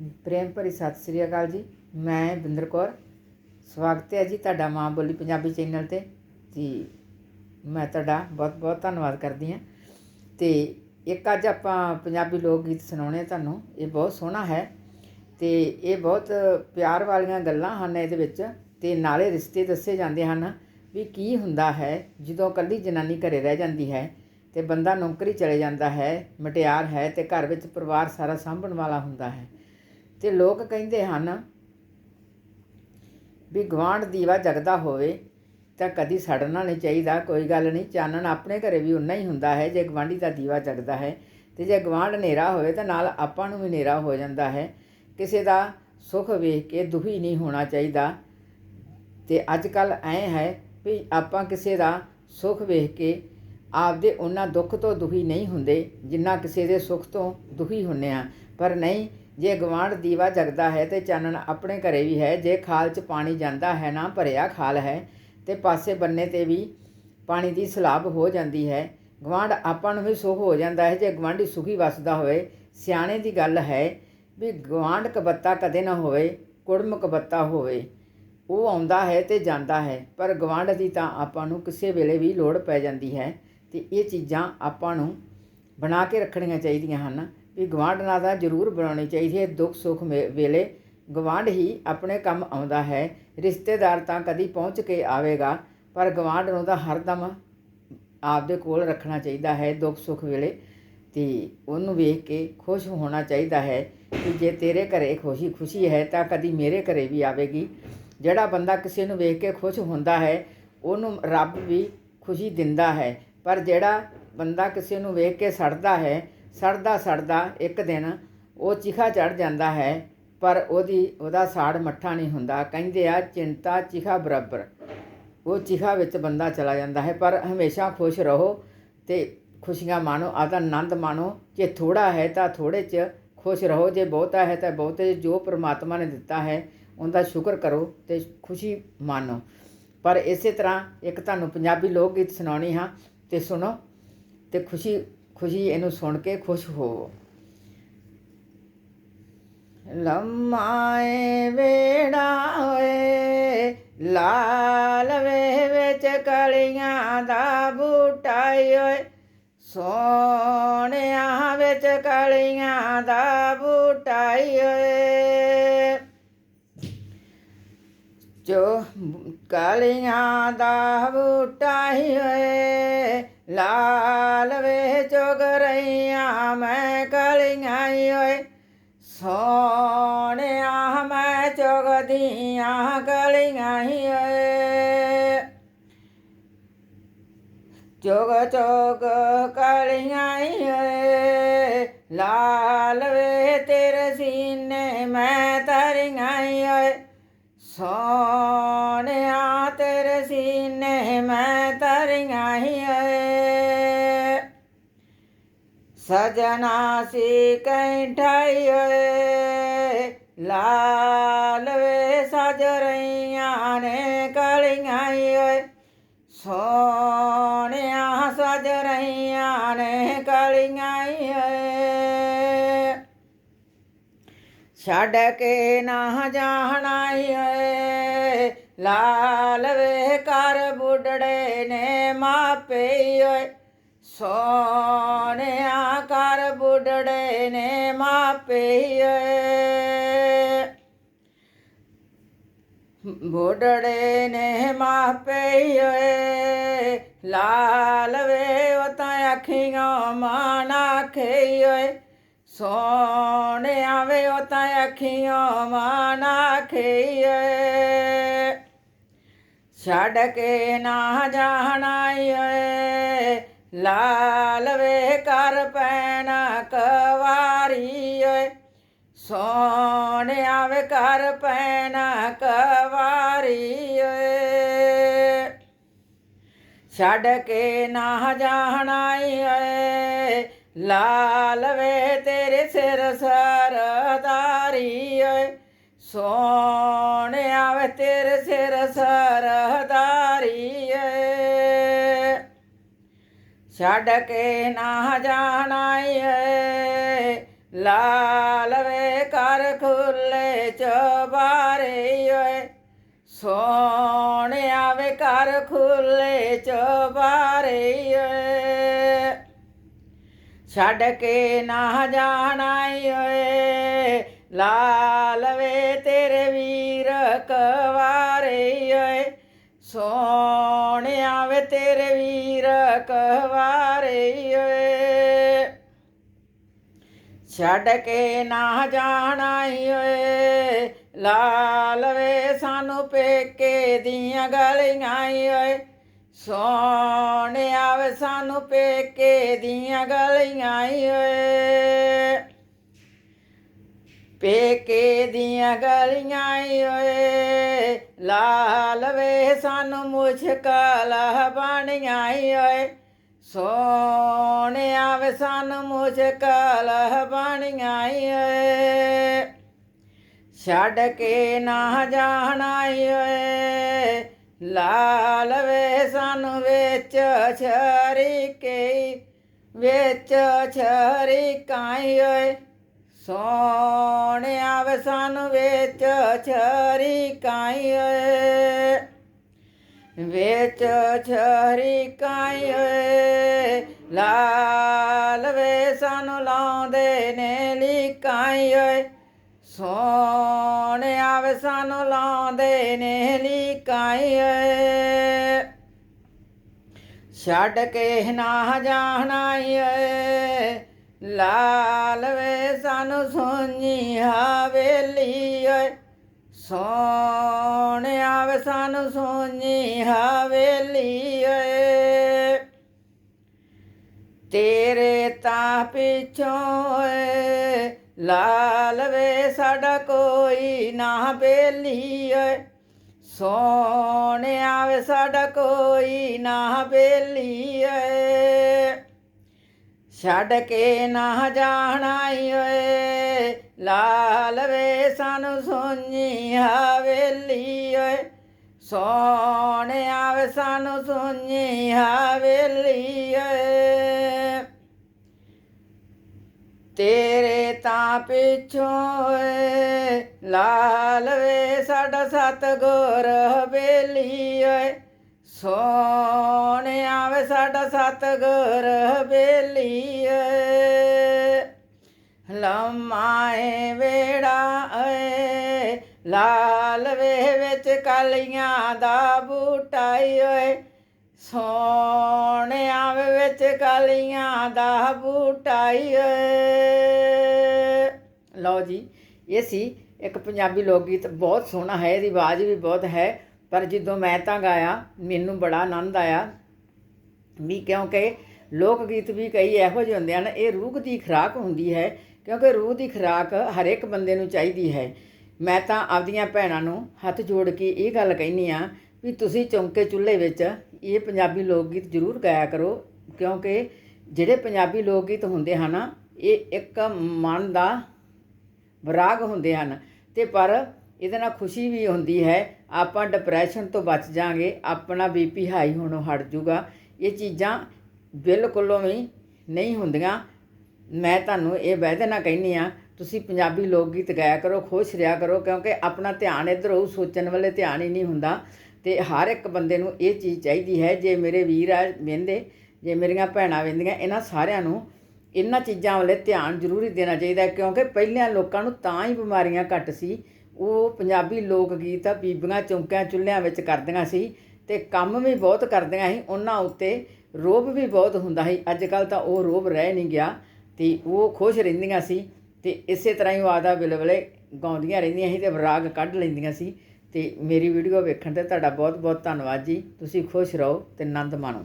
ਪ੍ਰੇਮ ਭਰੀ ਸਤਿ ਸ੍ਰੀ ਅਕਾਲ ਜੀ। ਮੈਂ ਬਿੰਦਰ ਕੌਰ। ਸਵਾਗਤ ਹੈ ਜੀ ਤੁਹਾਡਾ ਮਾਂ ਬੋਲੀ ਪੰਜਾਬੀ ਚੈਨਲ ਤੇ। ਜੀ ਮੈਂ ਤੁਹਾਡਾ ਬਹੁਤ ਬਹੁਤ ਧੰਨਵਾਦ ਕਰਦੀ ਹਾਂ। ਤੇ ਇੱਕ ਅੱਜ ਆਪਾਂ ਪੰਜਾਬੀ ਲੋਕ ਗੀਤ ਸੁਣਾਉਣੇ ਆ ਤੁਹਾਨੂੰ। ਇਹ ਬਹੁਤ ਸੋਹਣਾ ਹੈ। ਤੇ ਇਹ ਬਹੁਤ ਪਿਆਰ ਵਾਲੀਆਂ ਗੱਲਾਂ ਹਨ ਇਹਦੇ ਵਿੱਚ। ਤੇ ਨਾਲੇ ਰਿਸ਼ਤੇ ਦੱਸੇ ਜਾਂਦੇ ਹਨ ਵੀ ਕੀ ਹੁੰਦਾ ਹੈ। ਜਦੋਂ ਕੱਲੀ ਜਨਾਨੀ ਘਰੇ ਰਹਿ ਜਾਂਦੀ ਹੈ, ਤੇ ਬੰਦਾ ਨੌਕਰੀ ਚਲੇ ਜਾਂਦਾ ਹੈ, ਮਟਿਆਰ ਹੈ ਤੇ ਘਰ ਵਿੱਚ ਪਰਿਵਾਰ ਸਾਰਾ ਸਾਂਭਣ ਵਾਲਾ ਹੁੰਦਾ ਹੈ। ਤੇ ਲੋਕ ਕਹਿੰਦੇ ਹਨ ਵੀ ਗਵਾਂਢ ਦੀਵਾ ਜਗਦਾ ਹੋਵੇ ਤਾਂ ਕਦੀ ਸੜਨਾ ਨਹੀਂ ਚਾਹੀਦਾ, ਕੋਈ ਗੱਲ ਨਹੀਂ। ਚਾਨਣ ਆਪਣੇ ਘਰੇ ਵੀ ਉਨਾ ਹੀ ਹੁੰਦਾ ਹੈ, ਜੇ ਗਵਾਂਢੀ ਦਾ ਦੀਵਾ ਜਗਦਾ ਹੈ ਤੇ ਜੇ ਗਵਾਂਢ ਹਨੇਰਾ ਹੋਵੇ ਤਾਂ ਨਾਲ ਆਪਾਂ ਨੂੰ ਵੀ ਹਨੇਰਾ ਹੋ ਜਾਂਦਾ ਹੈ। ਕਿਸੇ ਦਾ ਸੁੱਖ ਵੇਖ ਕੇ ਦੁਖੀ ਨਹੀਂ ਹੋਣਾ ਚਾਹੀਦਾ। ਤੇ ਅੱਜ ਕੱਲ ਐ ਹੈ ਵੀ ਆਪਾਂ ਕਿਸੇ ਦਾ ਸੁੱਖ ਵੇਖ ਕੇ ਆਪਦੇ ਉਹਨਾਂ ਦੁੱਖ ਤੋਂ ਦੁਖੀ ਨਹੀਂ ਹੁੰਦੇ, ਜਿੰਨਾ ਕਿਸੇ ਦੇ ਸੁੱਖ ਤੋਂ ਦੁਖੀ ਹੁੰਨੇ ਆ ਪਰ ਨਹੀਂ ਜੇ ਗਵਾਂਢ ਦੀਵਾ ਜਗਦਾ ਹੈ ਤੇ ਚਾਨਣ ਆਪਣੇ ਘਰੇ ਵੀ ਹੈ, ਜੇ ਖਾਲ 'ਚ ਪਾਣੀ ਜਾਂਦਾ ਹੈ, ਨਾ ਭਰਿਆ ਖਾਲ ਹੈ, ਤੇ ਪਾਸੇ ਬੰਨੇ ਤੇ ਵੀ ਪਾਣੀ ਦੀ ਸਲਾਬ ਹੋ ਜਾਂਦੀ ਹੈ। ਗਵਾਂਢ ਆਪਾਂ ਨੂੰ ਵੀ ਸੁੱਖ ਹੋ ਜਾਂਦਾ ਹੈ, ਜੇ ਗਵਾਂਢੀ ਸੁਖੀ ਵਸਦਾ ਹੋਵੇ। ਸਿਆਣੇ ਦੀ ਗੱਲ ਹੈ ਵੀ ਗਵਾਂਢ ਕਬੱਤਾ ਕਦੇ ਨਾ ਹੋਵੇ, ਕੁੜਮ ਕਬੱਤਾ ਹੋਵੇ। ਉਹ ਆਉਂਦਾ ਹੈ ਤੇ ਜਾਂਦਾ ਹੈ, ਪਰ ਗਵਾਂਢ ਦੀ ਤਾਂ ਆਪਾਂ ਨੂੰ ਕਿਸੇ ਵੇਲੇ ਵੀ ਲੋੜ ਪੈ ਜਾਂਦੀ ਹੈ। ਤੇ ਇਹ ਚੀਜ਼ਾਂ ਆਪਾਂ ਨੂੰ ਬਣਾ ਕੇ ਰੱਖਣੀਆਂ ਚਾਹੀਦੀਆਂ ਹਨ। ਵੀ ਗੁਆਂਢ ਨਾਲ ਤਾਂ ਜ਼ਰੂਰ ਬਣਾਉਣੀ ਚਾਹੀਦੀ ਹੈ ਦੁੱਖ ਸੁੱਖ ਮੇ- ਵੇਲੇ ਗਵਾਂਢ ਹੀ ਆਪਣੇ ਕੰਮ ਆਉਂਦਾ ਹੈ। ਰਿਸ਼ਤੇਦਾਰ ਤਾਂ ਕਦੀ ਪਹੁੰਚ ਕੇ ਆਵੇਗਾ, ਪਰ ਗਵਾਂਢ ਨੂੰ ਤਾਂ ਹਰਦਮ ਆਪਦੇ ਕੋਲ ਰੱਖਣਾ ਚਾਹੀਦਾ ਹੈ ਦੁੱਖ ਸੁੱਖ ਵੇਲੇ। ਤੇ ਉਹਨੂੰ ਵੇਖ ਕੇ ਖੁਸ਼ ਹੋਣਾ ਚਾਹੀਦਾ ਹੈ ਕਿ ਜੇ ਤੇਰੇ ਘਰੇ ਖੁਸ਼ੀ ਖੁਸ਼ੀ ਹੈ ਤਾਂ ਕਦੀ ਮੇਰੇ ਘਰੇ ਵੀ ਆਵੇਗੀ। ਜਿਹੜਾ ਬੰਦਾ ਕਿਸੇ ਨੂੰ ਵੇਖ ਕੇ ਖੁਸ਼ ਹੁੰਦਾ ਹੈ, ਉਹਨੂੰ ਰੱਬ ਵੀ ਖੁਸ਼ੀ ਦਿੰਦਾ ਹੈ। ਪਰ ਜਿਹੜਾ ਬੰਦਾ ਕਿਸੇ ਨੂੰ ਵੇਖ ਕੇ ਸੜਦਾ ਹੈ, ਸੜਦਾ ਸੜਦਾ ਇੱਕ ਦਿਨ ਉਹ ਚਿਖਾ ਚੜ ਜਾਂਦਾ ਹੈ, ਪਰ ਉਹਦੀ, ਉਹਦਾ ਸਾੜ ਮੱਠਾ ਨਹੀਂ ਹੁੰਦਾ। ਕਹਿੰਦੇ ਆ, ਚਿੰਤਾ, ਚਿਖਾ ਬਰਾਬਰ। ਉਹ ਚਿਖਾ ਵਿੱਚ ਬੰਦਾ ਚਲਾ ਜਾਂਦਾ ਹੈ, ਪਰ ਹਮੇਸ਼ਾ ਖੁਸ਼ ਰਹੋ ਤੇ ਖੁਸ਼ੀਆਂ ਮਾਣੋ, ਆਦਾ ਆਨੰਦ ਮਾਣੋ। ਜੇ ਥੋੜਾ ਹੈ ਤਾਂ ਥੋੜੇ 'ਚ ਖੁਸ਼ ਰਹੋ, ਜੇ ਬਹੁਤਾ ਹੈ ਤਾਂ ਬਹੁਤੇ। ਜੋ ਪ੍ਰਮਾਤਮਾ ਨੇ ਦਿੱਤਾ ਹੈ, ਉਹਦਾ ਸ਼ੁਕਰ ਕਰੋ ਤੇ ਖੁਸ਼ੀ ਮਾਣੋ। ਪਰ ਇਸੇ ਤਰ੍ਹਾਂ ਇੱਕ ਤੁਹਾਨੂੰ ਪੰਜਾਬੀ ਲੋਕ ਗੀਤ ਸੁਣਾਉਣੀ ਹਾਂ, ਤੇ ਸੁਣੋ। ਤੇ ਖੁਸ਼ੀ ਖੁਸ਼ੀ ਇਹਨੂੰ ਸੁਣ ਕੇ ਖੁਸ਼ ਹੋਵੋ ਲੰਮਾਏ ਵੇੜਾ ਓਏ ਲਾਲ ਵੇ ਵਿੱਚ ਕਲੀਆਂ ਦਾ ਬੂਟਾ ਓਏ ਸੋਹਣਿਆਂ ਵਿੱਚ ਕਲੀਆਂ ਦਾ ਬੂਟਾ ਓਏ ਲਾਲ ਵੇ ਚੁਗ ਰਹੀਆਂ ਮੈਂ ਕਲੀਆਂ ਹੀ ਓਏ। ਸੋਹਣਿਆ ਮੈਂ ਚੁਗਦੀਆਂ ਕਲੀਆਂ ਹੀ ਓਏ। ਚੁਗ ਚੁਗ ਕਾਲੀਆਂ ਓਏ। ਲਾਲ ਵੇ ਤੇਰੇ ਸੀਨੇ ਮੈਂ ਤਰੀਆਂ ਹੀ ਓਏ। ਸੋਹਣਿਆ ਸਜਣਾ ਸੀ ਕੈਂਠਾਈ ਓਏ, ਲਾਲ ਵੇ ਨੇ ਕਲੀਆਂ ਈ ਓਏ। ਸੋਹਣਿਆ ਸਜ ਰਹੀਆਂ ਨੇ ਕਲੀਆਂ ਈ ਛੱਡ ਕੇ ਨਾ ਜਾਣਾ ਈ ਓਏ, ਲਾਲ ਵੇ ਕਰ ਬੁੱਢੜੇ ਨੇ ਮਾਪੇ ਈ ਓਏ। ਤਾਂ ਅੱਖੀਆਂ ਮਾਣਾ ਖੇ ਓਏ ਸੋਹਣਿਆ ਵੇ ਉਹ ਤਾਂ ਅੱਖੀਆਂ ਮਾਣਾ ਖੇ ਓਏ ਛੱਡ ਕੇ ਨਾ ਜਾਣਾ ਏ ਲਾਲ ਵੇ ਕਰ ਪੈਣਾ ਸੋਹਣਿਆ ਵੇ ਕਰ ਪੈਣਾ ਕਵਾਰੀ ਓਏ। ਛੱਡ ਕੇ ਨਾ ਜਾਣਾ ਈ ਓਏ। ਲਾਲ ਵੇ ਤੇਰੇ ਸਿਰ ਸਰਦਾਰੀ ਓਏ। ਸੋਹਣਿਆ ਵੇ ਤੇਰੇ ਸਿਰ ਸਰਦਾਰੀ ਓਏ। ਛੱਡ ਕੇ ਨਾ ਜਾਣਾ ਏ ਲਾਲ ਵੇ ਕਰ ਖੁੱਲੇ ਚਬਾਰੇ ਓਏ। ਸੋਹਣਿਆ ਵੇ ਘਰ ਖੁੱਲੇ ਚਬਾਰੇ ਓਏ। ਛੱਡ ਕੇ ਨਾ ਜਾਣਾ ਓਏ। ਲਾਲ ਵੇ ਤੇਰੇ ਵੀਰ ਕਵਾਰੇ ਓਏ। ਸੋਹਣਿਆ ਵੇ ਤੇਰੇ ਵੀਰ ਕਵਾਰੇ ਛੱਡ ਕੇ ਨਾ ਜਾਣਾ ਓਏ। ਲਾਲ ਵੇ ਸਾਨੂੰ ਪੇਕੇ ਦੀਆਂ ਗਲੀਆਂ ਓਏ। ਸੋਹਣਿਆ ਵੇ ਸਾਨੂੰ ਪੇਕੇ ਦੀਆਂ ਗਲੀਆਂ ਓਏ। ਪੇਕੇ ਦੀਆਂ ਗਲੀਆਂ ਓਏ। ਲਾਲ ਵੇ ਸਾਨੂੰ ਮੁਸ਼ਕਲ ਬਣੀਆਂ ਓਏ। ਸੋਹਣਿਆ ਵੇ ਸਾਨੂੰ ਮੁਸ਼ਕਲ ਬਣੀਆਂ ਓਏ ਛੱਡ ਕੇ ਨਾ ਜਾਣਾ ਓਏ ਲਾਲ ਵੇ ਸਾਨੂੰ ਵਿੱਚ ਛਰੀ ਛਰੀਕੇ, ਵਿੱਚ ਛਰੀਕਾਂ ਓਏ ਸੋਹਣਿਆ ਵੇ ਸਾਨੂੰ ਵਿੱਚ ਛਰੀਕਾਂ ਓਏ ਵਿੱਚ ਛਰੀਕਾਂ ਓਏ ਲਾਲ ਵੇ ਸਾਨੂੰ ਲਾਉਂਦੇ ਨੇ ਲੀਕਾਂ ਓਏ ਸੋਹਣਿਆ ਵੇ ਸਾਨੂੰ ਲਾਉਂਦੇ ਨੇ ਲੀਕਾਂ ਓਏ ਛੱਡ ਕੇ ਨਾ ਜਾਣਾ ਲਾਲ ਵੇ ਸਾਨੂੰ ਸੋਹਣੀ ਹਵੇਲੀ ਓਏ ਸੋਹਣਿਆ ਵੇ ਸਾਨੂੰ ਸੋਹਣੀ ਹਵੇਲੀ ਓਏ ਤੇਰੇ ਤਾਂ ਪਿੱਛੋਂ ਓਏ ਲਾਲ ਵੇ ਸਾਡਾ ਕੋਈ ਨਾ ਬੇਲੀ ਓਏ ਸੋਹਣਿਆ ਵੇ ਸਾਡਾ ਕੋਈ ਨਾ ਬੇਲੀ ਓਏ ਛੱਡ ਕੇ ਨਾ ਜਾਣਾ ਓਏ। ਲਾਲ ਵੇ ਸਾਨੂੰ ਸੋਹਣੀ ਹਵੇਲੀ ਓਏ। ਸੋਹਣਿਆ ਵੇ ਸਾਨੂੰ ਸੋਹਣੀ ਹਵੇਲੀ ਓਏ। ਤੇਰੇ ਤਾਂ ਪਿੱਛੋਂ ਏ ਲਾਲ ਵੇ ਸਾਡਾ ਸਤਗੁਰ ਹਵੇਲੀ ਓਏ। ਸੋਹਣਿਆ ਵੇ ਸਾਡਾ ਸਤਗੁਰ ਹਵੇਲੀ ਓਏ ਲਮਾਏ ਵੇੜਾ ਓਏ ਲਾਲ ਵੇ ਵਿੱਚ ਕਲੀਆਂ ਦਾ ਬੂਟਾ ਈ ਓਏ ਸੋਹਣਿਆ ਵੇ ਵਿੱਚ ਕਲੀਆਂ ਦਾ ਬੂਟਾਈ ਈ ਓਏ ਲਓ ਜੀ, ਇਹ ਸੀ ਇੱਕ ਪੰਜਾਬੀ ਲੋਕ ਗੀਤ ਬਹੁਤ ਸੋਹਣਾ ਹੈ, ਇਹਦੀ ਆਵਾਜ਼ ਵੀ ਬਹੁਤ ਹੈ। ਪਰ ਜਦੋਂ ਮੈਂ ਤਾਂ ਗਾਇਆ, ਮੈਨੂੰ ਬੜਾ ਆਨੰਦ ਆਇਆ। ਵੀ ਕਿਉਂਕਿ ਲੋਕ ਗੀਤ ਵੀ ਕਈ ਇਹੋ ਜਿਹੇ ਹੁੰਦੇ ਹਨ, ਇਹ ਰੂਹ ਦੀ ਖੁਰਾਕ ਹੁੰਦੀ ਹੈ, ਕਿਉਂਕਿ ਰੂਹ ਦੀ ਖੁਰਾਕ ਹਰ ਇੱਕ ਬੰਦੇ ਨੂੰ ਚਾਹੀਦੀ ਹੈ। ਮੈਂ ਤਾਂ ਆਪਦੀਆਂ ਭੈਣਾਂ ਨੂੰ ਹੱਥ ਜੋੜ ਕੇ ਇਹ ਗੱਲ ਕਹਿਨੀ ਆ ਵੀ ਤੁਸੀਂ ਚੌਂਕੇ ਚੁੱਲ੍ਹੇ ਵਿੱਚ ਇਹ ਪੰਜਾਬੀ ਲੋਕ ਗੀਤ ਜ਼ਰੂਰ ਗਾਇਆ ਕਰੋ, ਕਿਉਂਕਿ ਜਿਹੜੇ ਪੰਜਾਬੀ ਲੋਕ ਗੀਤ ਹੁੰਦੇ ਹਨ, ਇਹ ਇੱਕ ਮਨ ਦਾ ਵਿਰਾਗ ਹੁੰਦੇ ਹਨ। ਤੇ ਪਰ ਇਹਦੇ ਨਾਲ ਖੁਸ਼ੀ ਵੀ ਹੁੰਦੀ ਹੈ। ਆਪਾਂ ਡਿਪਰੈਸ਼ਨ ਤੋਂ ਬਚ ਜਾਾਂਗੇ ਆਪਣਾ ਬੀਪੀ ਹਾਈ ਹੋਣੋਂ ਹਟ ਜੂਗਾ ਇਹ ਚੀਜ਼ਾਂ ਬਿਲਕੁਲੋਂ ਵੀ ਨਹੀਂ ਹੁੰਦੀਆਂ। ਮੈਂ ਤੁਹਾਨੂੰ ਇਹ ਵਾਅਦੇ ਨਾਲ ਕਹਿੰਨੀ ਆ ਤੁਸੀਂ ਪੰਜਾਬੀ ਲੋਕ ਗੀਤ ਗਾਇਆ ਕਰੋ, ਖੁਸ਼ ਰਿਹਾ ਕਰੋ, ਕਿਉਂਕਿ ਆਪਣਾ ਧਿਆਨ ਇੱਧਰ ਹੋਊ, ਸੋਚਣ ਵਾਲੇ ਧਿਆਨ ਹੀ ਨਹੀਂ ਹੁੰਦਾ। ਤੇ ਹਰ ਇੱਕ ਬੰਦੇ ਨੂੰ ਇਹ ਚੀਜ਼ ਚਾਹੀਦੀ ਹੈ, ਜੇ ਮੇਰੇ ਵੀਰ ਆ ਵਹਿੰਦੇ, ਜੇ ਮੇਰੀਆਂ ਭੈਣਾਂ ਵਹਿੰਦੀਆਂ, ਇਹਨਾਂ ਸਾਰਿਆਂ ਨੂੰ ਇਹਨਾਂ ਚੀਜ਼ਾਂ ਵੱਲੇ ਧਿਆਨ ਜ਼ਰੂਰੀ ਦੇਣਾ ਚਾਹੀਦਾ ਕਿਉਂਕਿ ਪਹਿਲਾਂ ਲੋਕਾਂ ਨੂੰ ਤਾਂ ਹੀ ਬਿਮਾਰੀਆਂ ਘੱਟ ਸੀ ਉਹ ਪੰਜਾਬੀ ਲੋਕ ਗੀਤ ਬੀਬੀਆਂ ਚੌਂਕਿਆਂ ਚੁੱਲ੍ਹਿਆਂ ਵਿੱਚ ਕਰਦੀਆਂ ਸੀ ਤੇ ਕੰਮ ਵੀ ਬਹੁਤ ਕਰਦੀਆਂ ਸੀ, ਉਹਨਾਂ ਉੱਤੇ ਰੋਬ ਵੀ ਬਹੁਤ ਹੁੰਦਾ ਸੀ। ਅੱਜ ਕੱਲ ਤਾਂ ਉਹ ਰੋਬ ਰਹਿ ਨਹੀਂ ਗਿਆ ਤੇ ਉਹ ਖੁਸ਼ ਰਹਿੰਦੀਆਂ ਸੀ ਤੇ ਇਸੇ ਤਰ੍ਹਾਂ ਹੀ ਉਹ ਆਦਾ ਬਿਲਵਲੇ ਗਾਉਂਦੀਆਂ ਰਹਿੰਦੀਆਂ ਸੀ ਤੇ ਰਾਗ ਕੱਢ ਲੈਂਦੀਆਂ ਸੀ। ਤੇ ਮੇਰੀ ਵੀਡੀਓ ਵੇਖਣ ਤੇ ਤੁਹਾਡਾ ਬਹੁਤ ਬਹੁਤ ਧੰਨਵਾਦ ਜੀ। ਤੁਸੀਂ ਖੁਸ਼ ਰਹੋ ਤੇ ਆਨੰਦ ਮਾਣੋ।